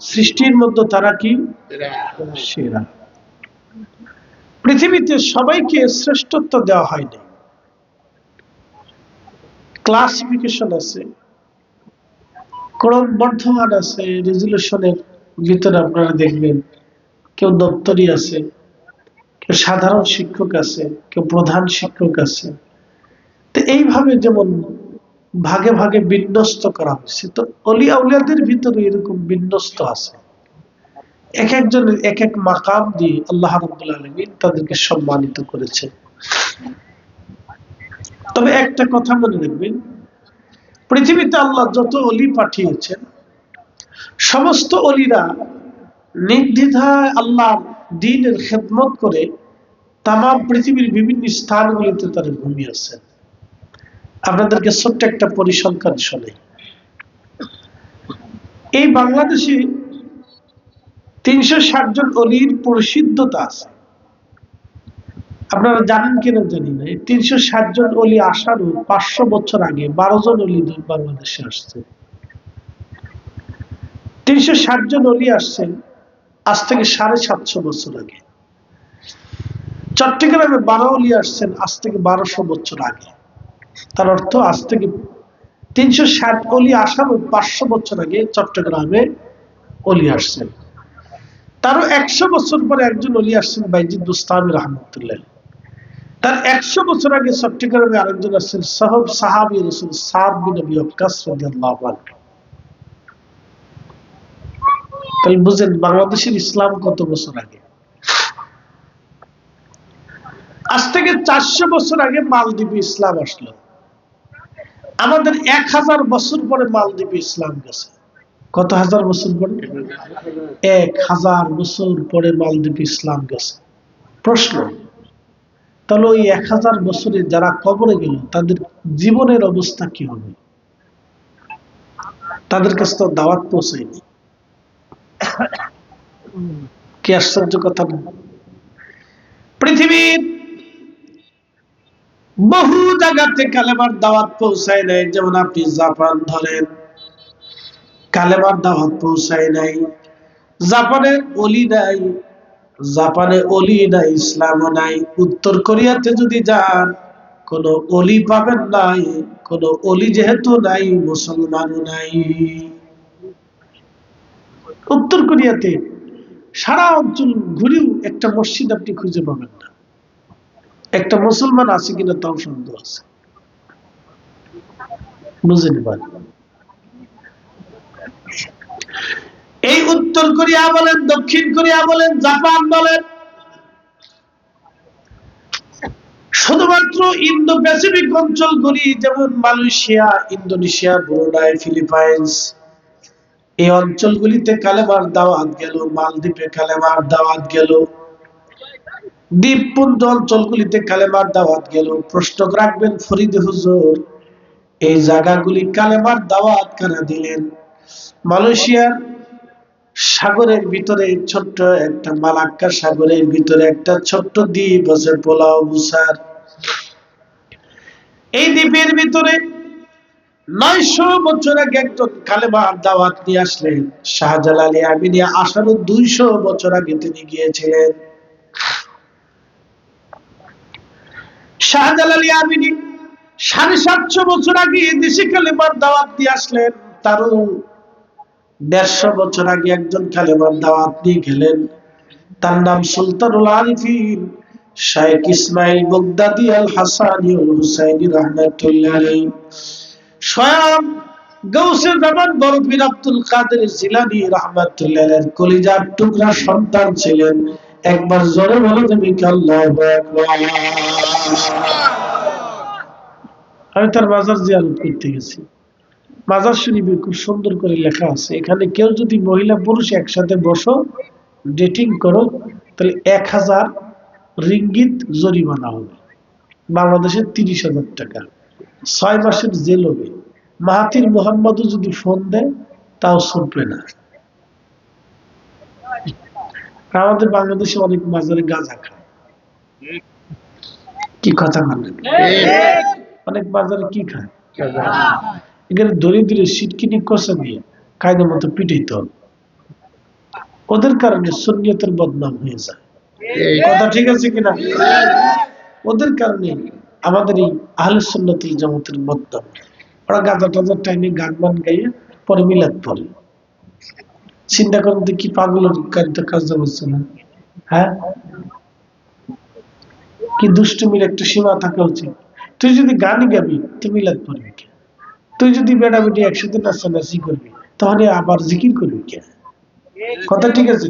সৃষ্টির মধ্যে তারা কি? সেরা। পৃথিবীতে সবাইকে শ্রেষ্ঠত্ব দেওয়া হয়নি। ক্লাসিফিকেশন আছে ক্রম বর্ধমান আছে, রেজুলেশনের ভিতরে আপনারা দেখবেন কেউ দপ্তরি আছে, কেউ সাধারণ শিক্ষক আছে, কেউ প্রধান শিক্ষক আছে। তো এইভাবে যেমন ভাগে ভাগে বিন্যস্ত করা হয়েছে। তো অলিয়া উলিয়াদের ভিতরে এরকম বিন্যস্ত আছে। এক একজনের এক এক মাকাম দিয়ে আল্লাহ রব্বুল আলমিন তাদেরকে সম্মানিত করেছে তবে একটা কথা মনে রাখবেন, পৃথিবীতে আল্লাহ যত অলি পাঠিয়েছেন, সমস্ত অলিরা নির্দ্বিধায় আল্লাহ দিনের খেদমত করে তাম পৃথিবীর বিভিন্ন স্থানগুলিতে তারা ঘুমিয়েছেন আপনাদেরকে ছোট্ট একটা পরিসংখ্যান শোনে এই বাংলাদেশে তিনশো ষাট জন অলির প্রসিদ্ধতা আছে। আপনারা জানেন কিনা জানি না তিনশো ষাট জন অলি আসারও পাঁচশো বছর আগে বারো জন অলি বাংলাদেশে আসছে। তিনশো ষাট জন অলি আসছেন আজ থেকে সাড়ে সাতশো বছর আগে। চট্টগ্রামে বারো অলি আসছেন আজ থেকে বারোশো বছর আগে। তার অর্থ আজ থেকে তিনশো ষাট অলি আসার পাঁচশো বছর আগে চট্টগ্রামে অলি আসছেন। তারও একশো বছর পরে একজন অলি আসছেন বাইজিদ বুস্তামি রহমতুল্লাহ। তার একশো বছর আগে চট্টগ্রামে আরেকজন আসছেন সাহব সাহাবি রসুল বিন আবি ওয়াক্কাস রাদিয়াল্লাহু তাহলে বুঝেন, বাংলাদেশের ইসলাম কত বছর আগে? আজ থেকে চারশো বছর আগে মালদ্বীপে ইসলাম আসলো। আমাদের এক হাজার বছর পরে মালদ্বীপে ইসলাম গেছে। কত হাজার বছর পরে? এক হাজার বছর পরে মালদ্বীপে ইসলাম গেছে। প্রশ্ন, তাহলে ওই এক হাজার বছরে যারা কবরে গেল, তাদের জীবনের অবস্থা কি হবে? তাদের কাছে তো দাওয়াত পৌঁছায়নি। কি আশ্চর্য কথা। পৃথিবীর বহু জায়গাতে কালেমার দাওয়াত পৌঁছায় নাই। যেমন আপনি জাপান ধরেন, কালেমার দাওয়াত পৌঁছায় নাই। জাপানের অলি নাই, জাপানে অলি নাই, ইসলামও নাই। উত্তর কোরিয়াতে যদি যান, কোন অলি পাবেন নাই, কোন অলি যেহেতু নাই, মুসলমানও নাই। উত্তর কোরিয়াতে সারা অঞ্চল ঘুরেও একটা মসজিদ আপনি খুঁজে পাবেন না। একটা মুসলমান আছে কিনা তাও সন্দেহ আছে। বুঝেনি পারেন এই উত্তর কোরিয়া বলেন, দক্ষিণ কোরিয়া বলেন, জাপান বলেন। শুধুমাত্র ইন্দো প্যাসিফিক অঞ্চলগুলি যেমন মালয়েশিয়া, ইন্দোনেশিয়া, ব্রুনাই, ফিলিপাইন্স, এই অঞ্চলগুলিতে কালেমার দাওয়াত গেল, মালদ্বীপে কালেমার দাওয়াত গেল। দ্বীপপুঞ্জ অঞ্চলগুলিতে কালেমার দাওয়াত গেল। প্রশ্ন রাখবেন, ফরিদ হুজুর, এই জায়গাগুলি কালেমার দাওয়াত কারা দিলেন? মালয়েশিয়ার সাগরের ভিতরে ছোট্ট একটা মালাক্কা সাগরের ভিতরে একটা ছোট্ট দ্বীপ আছে পোলাও মুসার। এই দ্বীপের ভিতরে নয়শো বছর আগে একজন কালেমার দাওয়াত নিয়ে আসলেন, শাহজালালি আমিনী। আসারও দুইশো বছর আগে তিনি গিয়েছিলেন। শাহজালালি আমিনী সাড়ে সাতশো বছর আগে দেশি দাওয়াত দিয়ে আসলেন। তারও দেড়শো বছর আগে একজন দাওয়াত দিয়ে গেলেন। তার নাম Sultanul Arifin. Ismail Baghdadi al Hasani Husaini স্বয়ং জামান আব্দুল কাদের জিলানি রহমাতুল্লাহ কলিজার টুকরা সন্তান ছিলেন। একবার জোরে বলে তুমি আল্লাহু আমি তার মাজার জিয়ারত করতে গেছি। মাজার শরীফে খুব সুন্দর করে লেখা আছে, এখানে কেউ যদি মহিলা পুরুষ একসাথে বসো ডেটিং করো, তাহলে এক হাজার রিঙ্গিত জরিমানা হবে। বাংলাদেশের তিরিশ হাজার টাকা। ছয় মাসের জেল হবে। মাহাতির মোহাম্মদও যদি ফোন দেয়, তাও শুনবে না। আমাদের বাংলাদেশে অনেক মাজারে গাঁজা খায়। কি কথা মানে অনেক বাজারে কি খায়? এখানে দরিদ্রের সিটকিনি কষা দিয়ে কায়দা মতো পিটাইত ওদের কারণে সুন্নিয়তের বদনাম হয়ে যায়। কথা ঠিক আছে কিনা? ওদের কারণে আমাদের এই আহলে সুন্নতুল জামাতের বদনাম। ওরা গাঁজা টাজা টাইমে গান বান গাইয়ে পরে মিলাদ চিন্তা করেন কি কাজ হ্যাঁ? কি দুষ্টুমির একটা সীমা থাকা উচিত তুই যদি গানই গাবি, তুই মিলাদ পড়বি কে? তুই যদি বেটা বেটি একসাথে নাচানাচি করবি, তাহলে আবার জিকির করবি কে? কথা ঠিক আছে?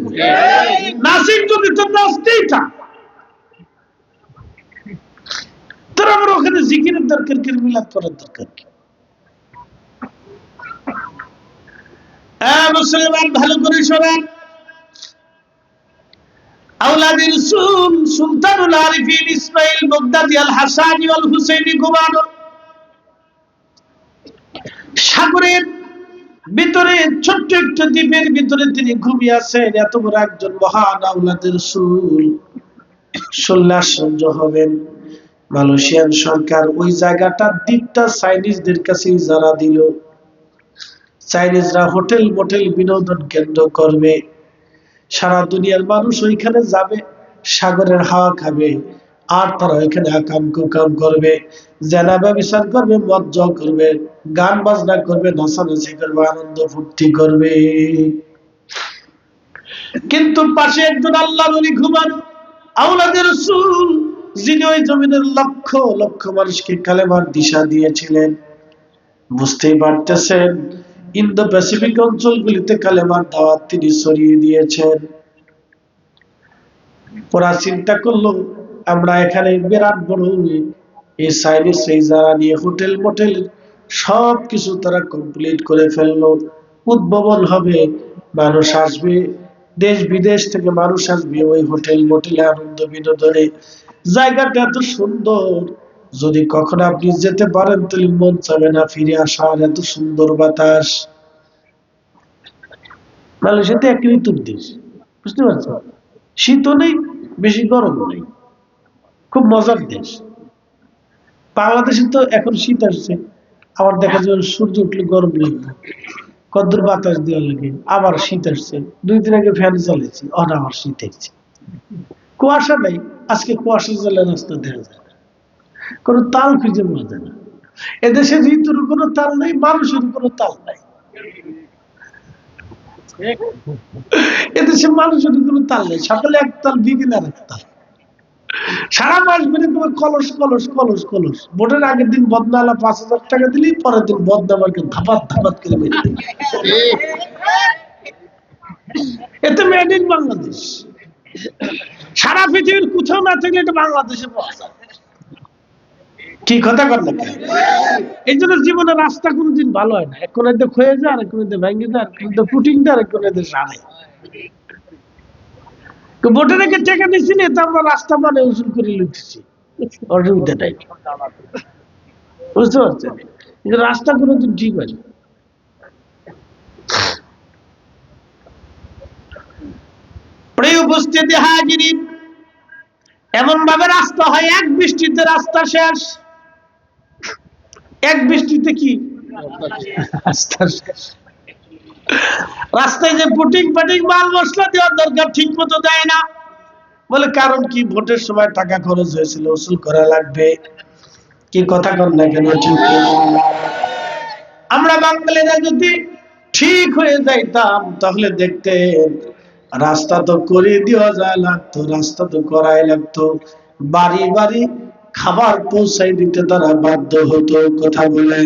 নাসিক যদি তোর নাচতেই থাক তোর আবার ওখানে জিকিরের দরকার কি, মিলাদ করার দরকার কি? হ্যাঁ মুসলমান, ভালো করে শোনেন। Sultanul Arifin Ismail Baghdadi al Hasani আল সাগরের ভিতরে ছোট্ট দ্বীপের ভিতরে তিনি ঘুমিয়ে আছেন। এত বড় একজন মহান আউলাদের শুনলে আশ্চর্য হবেন। মালয়েশিয়ান সরকার ওই জায়গাটা দ্বীপটা চাইনিজদের কাছে যারা দিল। চাইনিজরা হোটেল মোটেল বিনোদন কেন্দ্র করবে। সারা দুনিয়ার মানুষ ওইখানে যাবে, সাগরের হাওয়া খাবে, আর তারা ওইখানে আকাম কুকাম করবে, জেনা ব্যবচার করবে, মজ্জ করবে, গান বাজনা করবে, নাচানাচি করবে, আনন্দ ফুর্তি করবে। কিন্তু পাশে একজন আল্লাহ বলি ঘুমান আউলাদের রসুল, যিনি ওই জমিনের লক্ষ লক্ষ মানুষকে কালেমার দিশা দিয়েছিলেন। বুঝতেই পারতেছেন ইন্দো প্যাসিফিক অঞ্চলগুলিতে কালেমার দাওয়াত তিনি ছড়িয়ে দিয়েছেন। ওরা চিন্তা করল, আমরা এখানে বিরাট বড় এই সাইনিস, এই যারা নিয়ে হোটেল মোটেল সব কিছু তারা কমপ্লিট করে ফেলল। উদ্ভাবন হবে, মানুষ আসবে, দেশ বিদেশ থেকে মানুষ আসবে ওই হোটেল মোটেলে আনন্দ বিনোদনে। জায়গাটা এত সুন্দর যদি কখনো আপনি যেতে পারেন, তাহলে মন চাবে না ফিরে আসার এত সুন্দর বাতাস। মালয়েশিয়াতে এক ঋতুর দেশ, বুঝতে পারছ শীতও নেই, বেশি গরম নেই। খুব মজার দেশ। বাংলাদেশে তো এখন শীত আসছে, আবার দেখা যাবে সূর্য উঠলে গরম লাগবে। কদ্দুর বাতাস দেওয়া লাগে, আবার শীত আসছে। দুই দিন আগে ফ্যান চালিয়েছি অন আবার শীত আসছে কুয়াশা নেই, আজকে কুয়াশা জলে রাস্তা দেখা যায়। কোনো তাল খুঁজে পাওয়া যায় না। এদেশে ঋতুর কোনো তাল নাই, মানুষের কোনো তাল নাই। এদেশে মানুষের কোনো তাল নেই, সকালে এক তাল বিকেলে আর এক তাল। সারা মাস বেড়ে তোমার কলস কলস কলস কলস। ভোটের আগের দিন বদনালা পাঁচ হাজার টাকা দিলি, পরের দিন বদনামাকে ধাপাত ধাপাত করে মেরে দিলি। এতে মেড ইন বাংলাদেশ। সারা পৃথিবীর কোথাও না থাকলে এটা বাংলাদেশে পাওয়া যায়। কি কথা কর না এই জন্য জীবনে রাস্তা কোনোদিন ভালো হয় না। এক কোন ক্ষয়ে যায় আর কোন এতে ভেঙে যায় আর কোন পুটিং দেয় আর কোন তো বোটে রেখে টেকা দিচ্ছি না তো আমরা রাস্তা মানে উসুল করে লুটেছি। অসুবিধা নাই। বুঝতে পারছেন? কিন্তু রাস্তা কোনোদিন ঠিক হয়। উপস্থিতি হাজিরি এমন ভাবে রাস্তা হয় এক বৃষ্টিতে রাস্তা শেষ। এক বৃষ্টিতে কি? রাস্তায় যে পুটিং পাটিং মাল মশলা দেওয়ার দরকার ঠিক মতো দেয় না। বলে কারণ কি? ভোটের সময় টাকা খরচ হয়েছিল, উসুল করা লাগবে। কি কথা কর না কেন? ঠিক আমরা বাঙালিরা যদি ঠিক হয়ে যাইতাম, তাহলে দেখতেন রাস্তা তো করে দেওয়া যায় লাগতো, রাস্তা তো করাই লাগতো। বাড়ি বাড়ি খাবার পৌঁছাই দিতে তারা বাধ্য হতো, কথা বলে।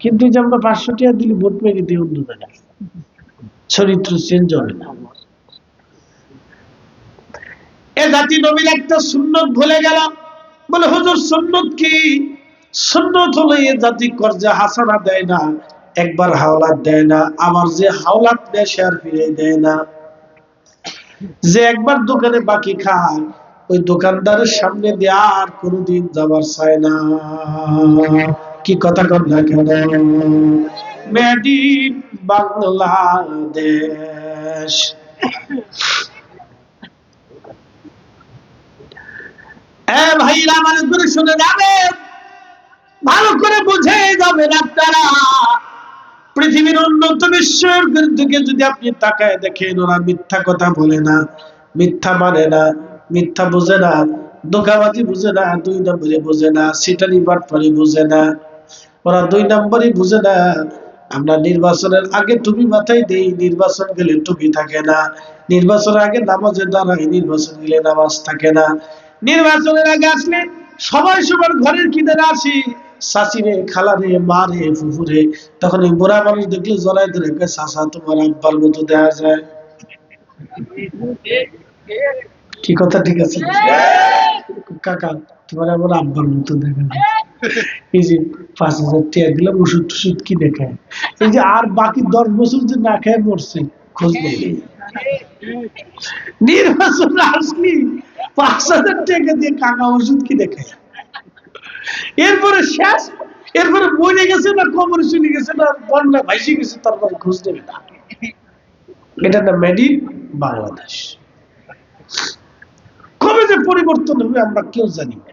কিন্তু যে আমরা পাঁচশো টাকা দিলে, ভোট মেরে দিই অন্য জায়গায়। চরিত্র চেঞ্জ হবে না। এ জাতি নবীর একটা সুন্নত ভুলে গেল বলে, হুজুর, সুন্নত কি? সুন্নত হলো এ জাতি কর্জা হাসানা দেয় না, একবার হাওলাত দেয় না, আবার যে হাওলাত দেয় সে আর ফিরে দেয় না। যে একবার দোকানে বাকি খায়, ওই দোকানদারের সামনে দিয়ে আর কোনোদিন যাবার চায় না। কি কথা কর না কেন? মেড ইন বাংলাদেশ ভাইরা, আমার করে শুনে যাবে। ভালো করে বুঝে যাবেন আপনারা। পৃথিবীর উন্নত বিশ্বের দিকে যদি আপনি তাকায় দেখেন, ওরা মিথ্যা কথা বলে না, মিথ্যা মানে না, মিথ্যা বুঝে না দোকাবাজি বুঝে না, দুই নম্বরে বুঝে না, সিটারি বাটপারি বুঝে না, ওরা দুই নম্বরই বুঝে না। আমরা নির্বাচনের আগে টুপি মাথায় দেই, নির্বাচন গেলে টুপি থাকে না, নির্বাচনের আগে নামাজের দাঁড়াই নির্বাচন গেলে নামাজ থাকে না। নির্বাচনের আগে আসলে সবাই সবার ঘরের কিনারে আসি শাশিরে খালারে মারে ফুফুরে তখন এই বুড়া মানুষ দেখলে জড়াই ধরে কয়, তোমার আব্বার মতো দেখা যায়। কি কথা ঠিক আছে? কাকা তোমার আমার আব্বার মতো দেখা যায়। এই যে পাঁচ হাজার দিলাম ওষুধ টষুধ কি দেখায়? এই যে আর বাকি দশ বছর যে না খেয়ে মরছে খোঁজ নেই। নির্বাচন আসলি পাঁচ হাজার টাকা দিয়ে কাকা ওষুধ কি দেখায়? এরপরে শেষ এরপরে মরে গেছে না কবর শুনে গেছে না বন্যা ভাইসে গেছে তারপরে খোঁজ নেবে না এটা না মেড ইন বাংলাদেশ। কবে যে পরিবর্তন হবে আমরা কেউ জানি না।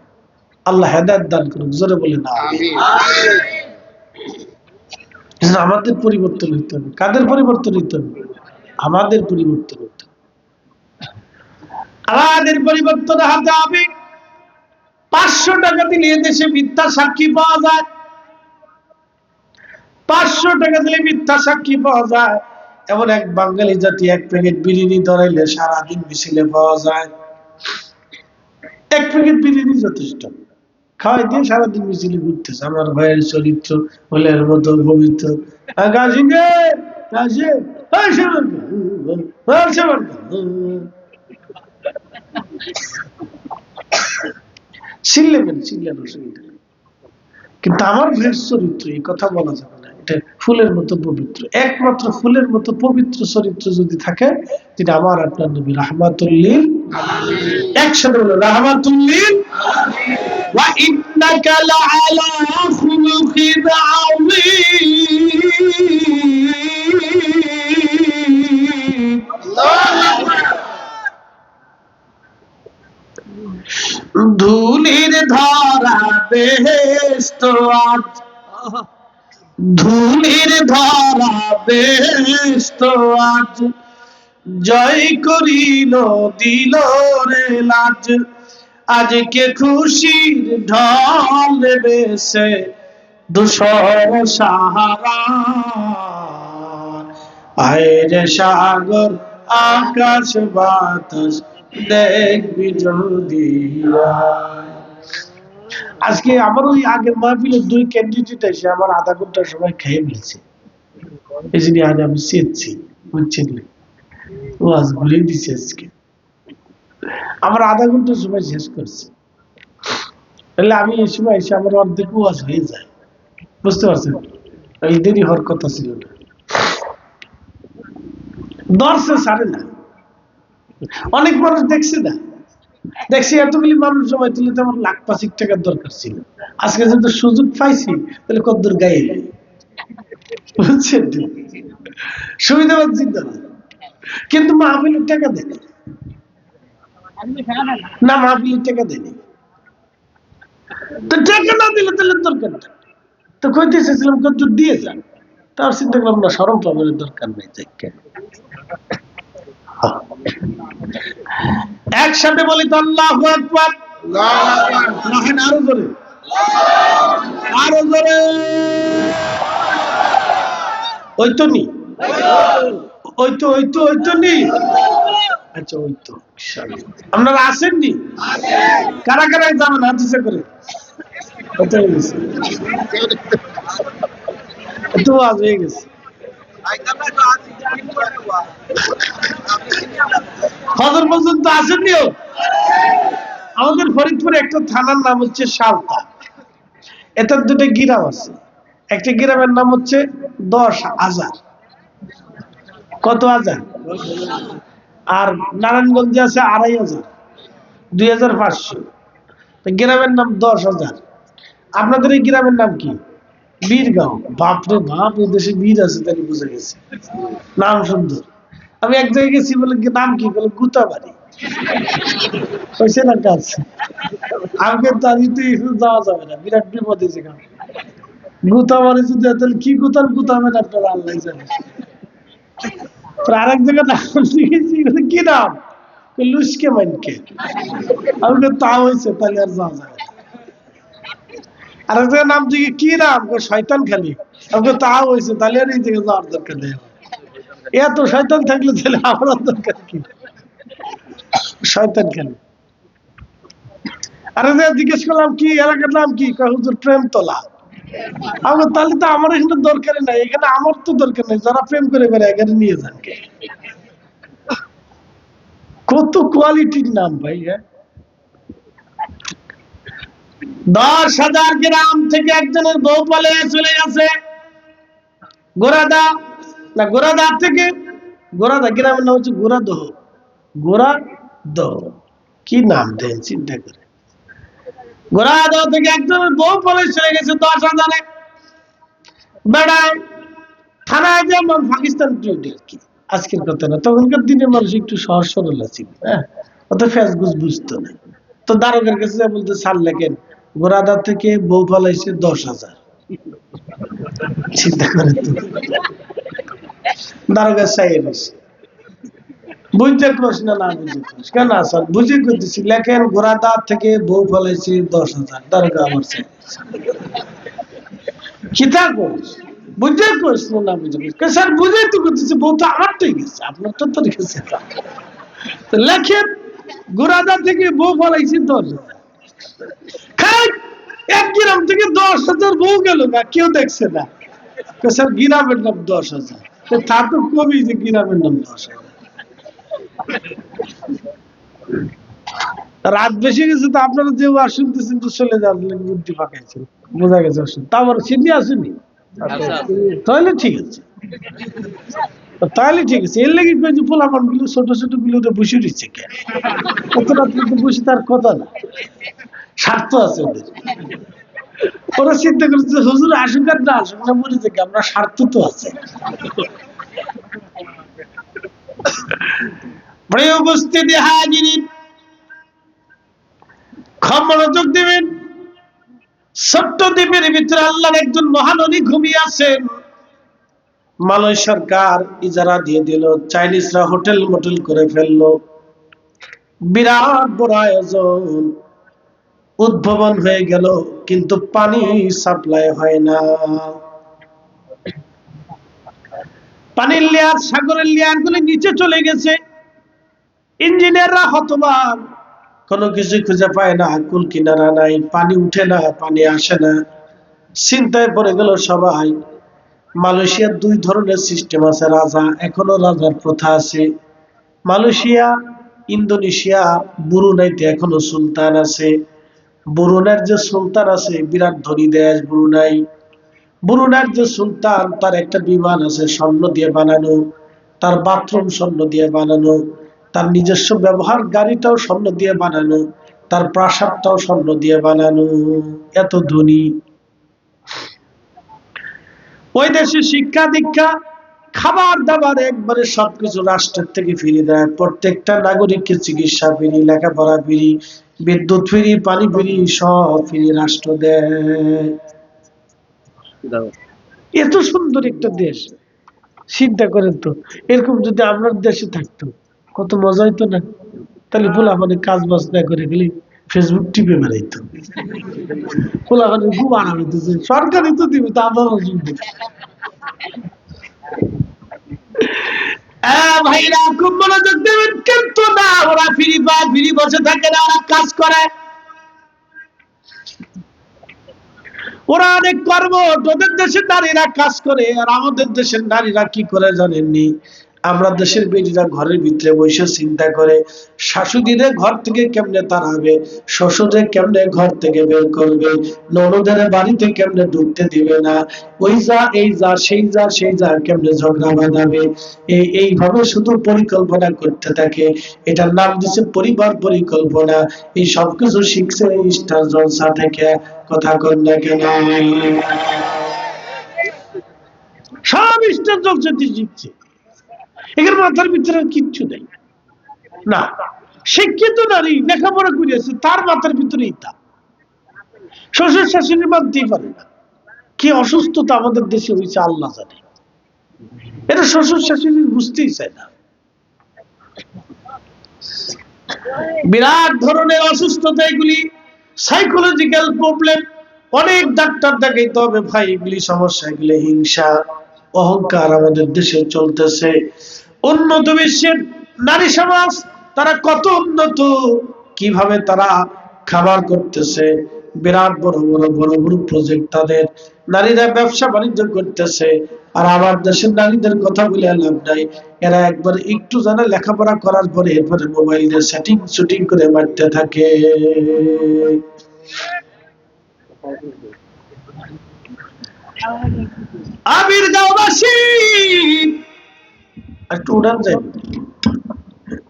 আল্লাহ হেদায়ত দান করুক জোরে বলে না। আমাদের পরিবর্তন হইতে হবে। কাদের পরিবর্তন হইতে হবে? আমাদের পরিবর্তন হইতে হবে। আমাদের পরিবর্তন হাতে হবে পাঁচশো টাকা দিলে এদেশে মিথ্যা সাক্ষী পাওয়া যায়। পাঁচশো টাকা দিলে মিথ্যা সাক্ষী পাওয়া যায়। এমন এক বাঙালি জাতি এক প্যাকেট বিরিয়ানি ধরাইলে সারাদিন মিছিলে পাওয়া যায়। এক প্যাকেট বিরিয়ানি যথেষ্ট। খাওয়াই দিয়ে সারাদিন মিছিলে ঘুরতেছে। আমার ভাইয়ের চরিত্র হলের মতো পবিত্র। আর গাছি গে গাছি সেবার গে, এই সেবার গে। চিল্লেবেন চিল্লেন অসুবিধা। কিন্তু আমার ভাইয়ের চরিত্র, এই কথা বলা যাবে না। এটা ফুলের মতো পবিত্র। একমাত্র ফুলের মতো পবিত্র চরিত্র যদি থাকে, যেটা আমার আপনার নবী রাহমাতুল্লিল একসাথে বলো, রাহমাতুল্লিল ওয়া ইন্নাকা লাআলা খুলুকিন ধুলির ধরা বেহেস্ত আজ। ধুলির ধরা বেহেস্ত আজ। জয় করিল দিল রে লাজ। আজকে খুশির ঢল বেসে দুশর সাহারা। আয়ের সাগর আকাশ বাতাস দেখবি যদি আজকে আমার ওই আগের মাহফিলের দুই ক্যান্ডিডেট এসে আমার আধা ঘণ্টা সময় খেয়ে ফেলছে। এই জন্য আজ আমি চেয়েছি বুঝছেন ও আজ ভুলে দিছে আজকে। আমার আধা ঘণ্টার সময় শেষ করছে। তাহলে আমি এই সময় এসে আমার অর্ধেক ওয়াজ হয়ে যায়। বুঝতে পারছেন? এই দেরি হওয়ার কথা ছিল না। দর্শে সারে না। অনেক মানুষ দেখছে না। দেখছি এতগুলি মানুষ জমাই তুলে তো আমার লাখ পাঁচিক টাকার দরকার ছিল। আজকে যদি সুযোগ পাইছি, তাহলে কদ্দুর গায়ে বুঝছেন? তো? সুবিধাবাদ চিন্তা না কিন্তু মাহফিলের টাকা দেয়নি না, মাহফিলের টাকা দেয়নি তো টাকা না দিলে তাহলে দরকারটা তো কইতে এসেছিলাম কদ্দুর দিয়ে যান। তার চিন্তা করলাম, না সরম পাবের দরকার নেই, যাইকে। একসাথে বলি তো আল্লাহ আরও জোরে। আরও জোরে। ওই তো নি। আপনারা আসেননি কারা কারা যাবেন হাত উঁচু করে? তো হয়ে আজ হয়ে গেছে। ফজর পর্যন্ত আসেননিও আমাদের ফরিদপুরে একটা থানার নাম হচ্ছে সালতা এটার দুটো গ্রাম আছে। একটা গ্রামের নাম হচ্ছে দশ হাজার। কত হাজার? আর নারায়ণগঞ্জে আছে আড়াই হাজার। দুই হাজার পাঁচশো। গ্রামের নাম দশ হাজার। আপনাদের এই গ্রামের নাম কি? বীরগাঁও। বাপরে বাপ এই দেশে বীর আছে তাহলে বুঝে গেছে। নাম সুন্দর। আমি এক জায়গায় গেছি বলে নাম কি? বলে গুতাবাড়ি। হয়েছে না কাজ আমাকে যাওয়া যাবে না বিরাট বিপদ হয়েছে যদি তাহলে কি আপনারা আল্লাহ জানে। তো আরেক জায়গায় নাম লিখেছি কি নাম? লুসকে মাইনকে। আমি বলি, তা হয়েছে তাহলে আর যাওয়া যাবে না। আরেক জায়গায় নাম জিজ্ঞেস কি নাম? শয়তান খালি। আমি বলি, তা হয়েছে তাহলে আর এই জায়গায় যাওয়ার দরকার নেই। এত শয়তান থাকলে তাহলে আমার দরকার কি? শয়তান খালি আরে জিজ্ঞেস করলাম কি এলাকার নাম কি? হুজুর প্রেম তোলা আমি বলি, তাহলে তো আমার এখানে দরকারই নাই এখানে আমার তো দরকার নেই যারা প্রেম করে বেড়ে এখানে নিয়ে যান কে? কত কোয়ালিটির নাম ভাই হ্যাঁ? দশ হাজার গ্রাম থেকে একজনের বউ পালে চলে গেছে। গোরাদা থেকে গ্রামের নাম হচ্ছে? কি নাম দেন চিন্তা করে। থেকে বউ পালে চলে গেছে, দশ হাজারে। বেড়ায়, থানায় যে পাকিস্তান আজকের কথা না, তখনকার দিনে মানুষ একটু সহজ সরল ছিল হ্যাঁ? অত ফেসবুস বুঝতো না। তো দারোগের কাছে যা বলতে সার লেখেন গোরাদা থেকে বউ পালাইছে দশ হাজার। চিন্তা করে তো। দারোগা রয়েছে বুঝতে না কেন আসল বুঝে করতেছি লেখেন গোরাদা থেকে বউ দশ হাজার, দারোগা আমার চাই কিতা না বুঝে স্যার, বুঝে তো করতেছি, বউ তো গেছে, আপনার তো তো লেখেন থেকে বউ পালাইছে দশ হাজার। এক গ্রাম থেকে দশ হাজার বউ গেল না কেউ দেখছে না। স্যার গ্রামের নাম দশ হাজার। তো তা কবি যে গ্রামের রাত বেশি গেছে তো আপনারা যে শুনতেছেন তো চলে যান বুদ্ধি পাকাইছেন। বোঝা গেছে অসুখ তা আমার সিদ্ধি আসেনি? তাহলে ঠিক আছে। তাহলে ঠিক আছে। এর লেগে যে পোলাপানগুলো ছোট ছোট বসে দিচ্ছে কে? কত রাত পর্যন্ত বসে তার কথা না। স্বার্থ আছে ওদের। ওরা চিন্তা করছে, হুজুর, আসুক আর না আসুক না মরে থেকে আমরা স্বার্থ তো আছে। মালয় সরকার ইজারা দিয়ে দিল হোটেল মোটেল করে ফেলল। বিরাট বড় আয়োজন। উদ্ভাবন হয়ে গেল, কিন্তু পানি সাপ্লাই হয় না। পানির লেয়ার সাগরের লেয়ার গুলি নিচে চলে গেছে। ইঞ্জিনিয়াররা হতবাক। কোনো কিছু খুঁজে পায় না, কুল কিনারা নাই, পানি উঠে না, পানি আসে না। চিন্তায় পড়ে গেল সবাই। মালয়েশিয়ার দুই ধরনের সিস্টেম আছে, রাজা, এখনও রাজার প্রথা আছে। মালয়েশিয়া, ইন্দোনেশিয়া, বুরুনাইতে এখনও সুলতান আছে। বুরুনের যে সুলতান আছে, বিরাট ধনী দেশ বুরুনাই। বুরুনের যে সুলতান, তার একটা বিমান আছে, স্বর্ণ দিয়ে বানানো, তার বাথরুম স্বর্ণ দিয়ে বানানো, তার নিজস্ব ব্যবহার গাড়িটাও স্বর্ণ দিয়ে বানানো, তার প্রাসাদটাও স্বর্ণ দিয়ে বানানো। এত ধনী। ওই দেশে শিক্ষা দীক্ষা, খাবার দাবার একবারে সবকিছু রাষ্ট্রের থেকে ফিরে দেয়। প্রত্যেকটা নাগরিককে চিকিৎসা ফিরি লেখাপড়া ফিরি বিদ্যুৎ ফিরি পানি ফিরি সব ফিরি রাষ্ট্র দেয় এত সুন্দর একটা দেশ। চিন্তা করেন তো এরকম যদি আপনার দেশে থাকতো কত মজা হইতো না? তাহলে পোলা মানে কাজ বাজ না করে গেলে ফেসবুক টিপে বেড়াইতো। পোলা মানে খুব আরাম হইতেছে সরকারই তো দিবে তা আমার? আহ, ভাইরা, খুব মনোযোগ দেবেন, কিন্তু না, ওরা ফ্রি পায়, ফ্রি বসে থাকে না, ওরা কাজ করে। ওরা অনেক কর্ম ওদের দেশের নারীরা কাজ করে, আর আমাদের দেশের নারীরা কি করে জানেননি? আমরা দেশের বেটিরা ঘরের ভিতরে বসে চিন্তা করে, শাশুড়িরে ঘর থেকে কেমনে তাড়াবে শ্বশুরে কেমনে ঘর থেকে বের করবে, ননদের বাড়িতে কেমনে ঢুকতে দিবে না, ওই যা, এই যা, সেই যা সেই যা কেমনে ঝগড়া বাঁধাবে। এই, এইভাবে শুধু পরিকল্পনা করতে থাকে। এটার নাম দিচ্ছে পরিবার পরিকল্পনা। এই সবকিছু শিখছে স্টার জলসা থেকে। কথা কর না কেন? সব স্টার জলসা শিখছে। এখানে মাথার ভিতরে কিচ্ছু নেই। না শিক্ষিত নারী, লেখাপড়া করিয়াছে, তার মাথার ভিতরে ইতা শ্বশুর শাশুড়ি মানতেই পারে না। কি অসুস্থতা আমাদের দেশে হয়েছে আল্লাহ জানে। এটা শ্বশুর শাশুড়ি বুঝতেই চায় না। বিরাট ধরনের অসুস্থতা এগুলি সাইকোলজিক্যাল প্রবলেম অনেক ডাক্তার দেখাইতে হবে, ভাই, এগুলি সমস্যা, এগুলি হিংসা, অহংকার আমাদের দেশে চলতেছে। উন্নত বিশ্বের নারী সমাজ, তারা কত উন্নত, কীভাবে তারা খাবার করতেছে, বিরাট বড় বড় বড় বড় প্রজেক্ট তাদের, নারীরা ব্যবসা বাণিজ্য করতেছে, আর আমার দেশের নারীদের কথা বলে লাভ নাই। এরা একবার একটু জানা লেখাপড়া করার পরে এরপরে মোবাইল দিয়ে সেটিং শুটিং করে মারতে থাকে। আবির গাঁওবাসী! একটু উড়ান যাই।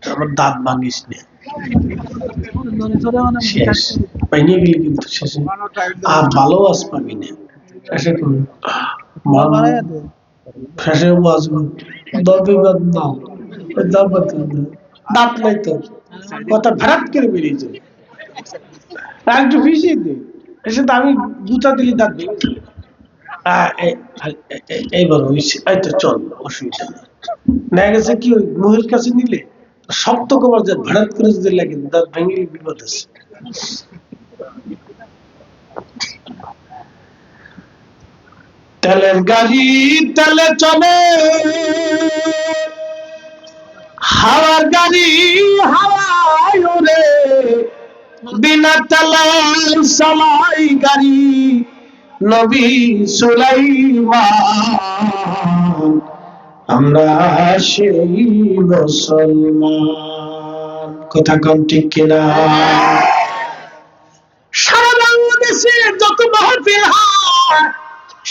আমার দাঁত ভাঙিস না। শেষ। পাইনি গেলি কিন্তু শেষে আর ভালো আস পাবি না। শেষে শেষে বাঁচবো দবে বাদ নাও দাঁত দাঁত নাই তো। কথা করে বেরিয়ে একটু ভিজিয়ে দে। এসে তো আমি জুতা দিলি দাঁত ভেঙে এইবার হয়েছে এই তো চল অসুবিধা নেই। গেছে কি মহির কাছে নিলে? শক্ত কবার যে ভাড়াত করে যদি লাগে দাঁত ভেঙে বিপদ আছে। তেলের গাড়ি তেলে চলে, হাওয়ার গাড়ি হাওয়ায় ওরে বিনা তেলার সালাই গাড়ি, নবী সুলাইমান। আমরা সেই মুসলমান। কথা কম ঠিক কিনা? সারা বাংলাদেশে যত মাহফিল হয়,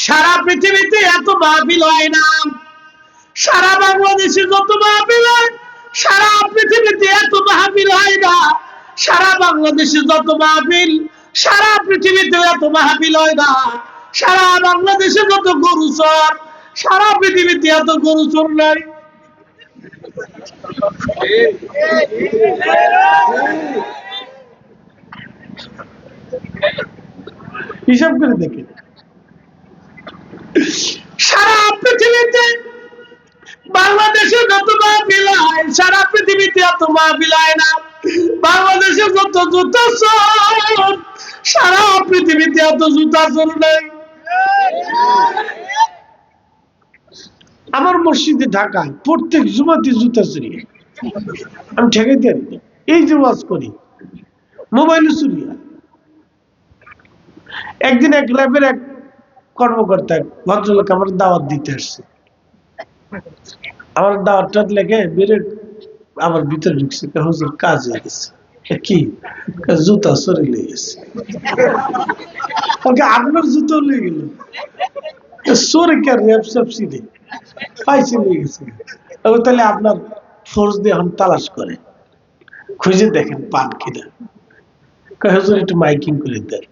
সারা পৃথিবীতে এত মাহফিল হয় না। সারা বাংলাদেশে যত মাহফিল হয়, সারা পৃথিবীতে এত মাহফিল হয় না। সারা বাংলাদেশে যত মাহফিল, সারা পৃথিবীতে এত মাহফিল হয় না। সারা বাংলাদেশে যত গরু চর সারা পৃথিবীতে এত গরু চোর নাই। হিসাব করে দেখে। সারা পৃথিবীতে বাংলাদেশে যত মাহফিল হয়, সারা পৃথিবীতে এত মাহফিল হয় না। বাংলাদেশে যত জুতা সারা পৃথিবীতে এত জুতা চোর নাই। আমার মসজিদে ঢাকায় প্রত্যেক জুমাতে জুতা চুরি। আমি ঠেকাইতে পারি এই যে ওয়াজ করি, মোবাইলে চুরি একদিন এক ল্যাবের এক কর্মকর্তা ভদ্রলোক আমার দাওয়াত দিতে আসছে। আমার দাওয়াতটা লেগে বেড়ে আমার ভিতরে ঢুকছে হুজুর, কাজ হয়ে গেছে। কি? জুতা সরে লেগে গেছে। আপনার জুতো লেগে গেল। চোরে কে সিধে তাহলে আপনার দিয়ে এখন তালাশ করে। খুঁজে দেখেন পান কিনা। হুজুর, একটু মাইকিং করে দেন।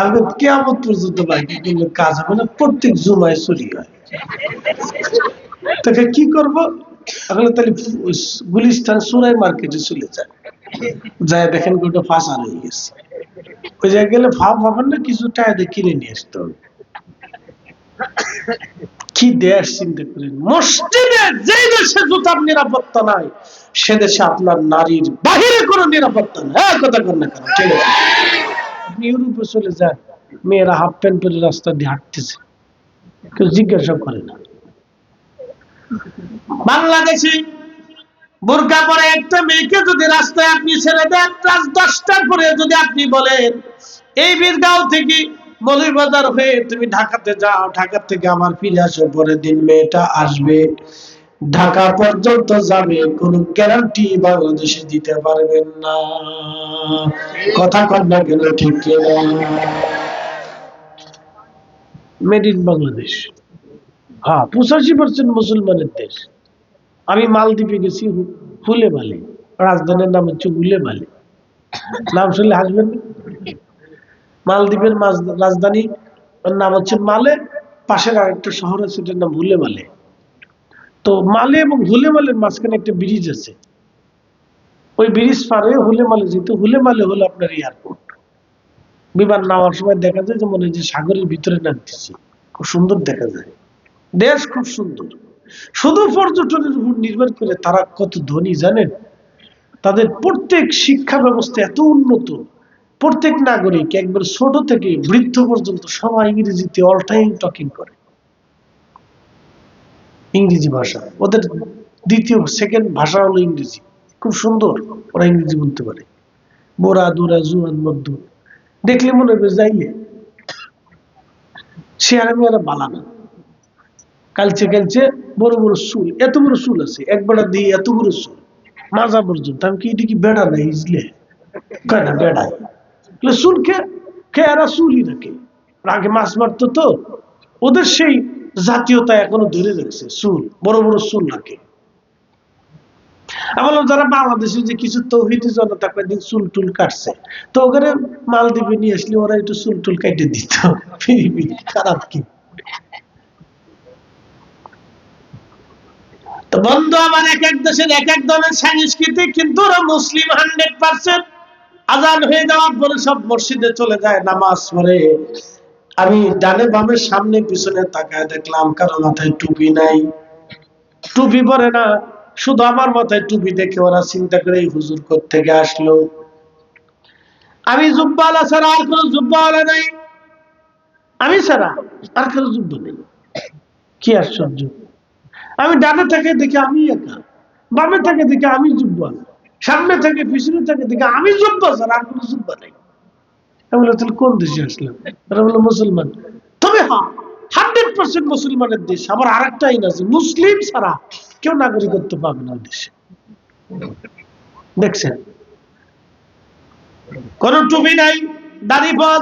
আমি কেয়ামত পর্যন্ত মাইকিং করলে কাজ হবে না, প্রত্যেক জুমায় চুরি হয়। তাকে কি করব? এখন তাহলে গুলিস্তান সুরাই মার্কেটে চলে যায়। যায় দেখেন ওটা ফাঁসা হয়ে গেছে। ওই জায়গায় গেলে ভাব হবেন না, কিছু টাকা দিয়ে কিনে নিয়ে আসতে হবে। কি দেশ চিন্তা করেন? মসজিদে যে দেশে জুতার নিরাপত্তা নাই, সে দেশে আপনার নারীর বাহিরে কোনো নিরাপত্তা নেই। হ্যাঁ কথা কর না কেন? ঠিক আছে। আপনি ইউরোপে চলে যান, মেয়েরা হাফ প্যান্ট পরে রাস্তা দিয়ে হাঁটতেছে। কেউ জিজ্ঞাসা করে না। বাংলাদেশে বোরকা পরে একটা মেয়েকে যদি রাস্তায় আপনি ছেড়ে দেন, রাত দশটার পরে যদি আপনি বলেন, এই বীরগাঁও থেকে মৌলভীবাজার হয়ে তুমি ঢাকাতে যাও, ঢাকা থেকে আমার ফিরে আসো, পরের দিন মেয়েটা আসবে। ঢাকা পর্যন্ত যাবে, কোন গ্যারান্টি বাংলাদেশে দিতে পারবেন না। কথা কর না কেন, ঠিক মেড ইন বাংলাদেশ হ্যাঁ পঁচাশি পার্সেন্ট মুসলমানের দেশ। আমি মালদ্বীপে গেছি হুলে মালে রাজধানীর নাম হচ্ছে হুলে মালে নাম শুনলে হাসবেন না? মালদ্বীপের রাজধানী নাম হচ্ছে মালে, পাশের আরেকটা শহর আছে সেটার নাম হুলে মালে তো মালে এবং হুলে মালের মাঝখানে একটা ব্রিজ আছে। ওই ব্রিজ পারে হুলে মালে যেতে হুলে মালে হলো আপনার এয়ারপোর্ট বিমান নামার সময় দেখা যায় যে মনে হয় যে সাগরের ভিতরে নামতেছি। খুব সুন্দর দেখা যায়। দেশ খুব সুন্দর। শুধু পর্যটনের উপর নির্ভর করে তারা কত ধনী, জানেন? তাদের প্রত্যেক শিক্ষা ব্যবস্থা এত উন্নত। প্রত্যেক নাগরিক একবার ছোট থেকে বৃদ্ধ পর্যন্ত সবাই ইংরেজিতে অল টাইম টকিং করে। ইংরেজি ভাষা। ওদের দ্বিতীয় সেকেন্ড ভাষা হলো ইংরেজি। খুব সুন্দর ওরা ইংরেজি বলতে পারে। বোরা দুরা, জুয়ান মদ্দু দেখলে মনে হবে যাইলে সে আর আমি আর বালা না। কালচে কালচে বড় বড় চুল, এত বড় চুল আছে, এক বেড়া দিয়ে এত বড় চুল। মাজা পর্যন্ত। আমি কি এটা কি বেড়া নাই ইজলে কেনা বেড়ায়? চুল কে কে এরা চুলই রাখে আগে মাছ মারতো তো। ওদের সেই জাতীয়তা এখনও ধরে রাখছে চুল বড় বড় চুল রাখে আমি বললাম যারা বাংলাদেশে যে কিছু তৌহিদি জনতা কয়েকদিন চুল টুল কাটছে, তো ওখানে মালদ্বীপে নিয়ে আসলে ওরা একটু চুল টুল কেটে দিত। খারাপ কি? বন্ধু, আমার এক এক দেশের এক এক দলের সংস্কৃতি কিন্তু ওরা মুসলিম হান্ড্রেড পার্সেন্ট আজান হয়ে যাওয়ার পরে সব মসজিদে চলে যায়, নামাজ পড়ে। আমি ডানে বামে সামনে পিছনে তাকায় দেখলাম কারও মাথায় টুপি নাই। টুপি পরে না, শুধু আমার মাথায় টুপি দেখে ওরা চিন্তা করে এই হুজুর থেকে আসলো। আমি জুব্বালা ছাড়া আর কোনো জুব্বাওয়ালা নাই। আমি ছাড়া আর কোনো যুদ্ধ নেই। কি আশ্চর্য। আমি ডানে থেকে দেখে আমি একা, বামে থেকে দেখে আমি যুব্বা সামনে থেকে, পিছনে থেকে দেখে আমি জুব্বা স্যার আর কোনো জুব্বা নেই। বললাম, তাহলে কোন দেশে আসলাম? তারা বলল, মুসলমান। তবে হ্যাঁ হান্ড্রেড পার্সেন্ট মুসলমানের দেশ। আবার আর একটা আইন আছে, মুসলিম ছাড়া কেউ নাগরিকত্ব পাবে না দেশে। দেখছেন? কোন টুপি নাই, দাড়ি পাওয়া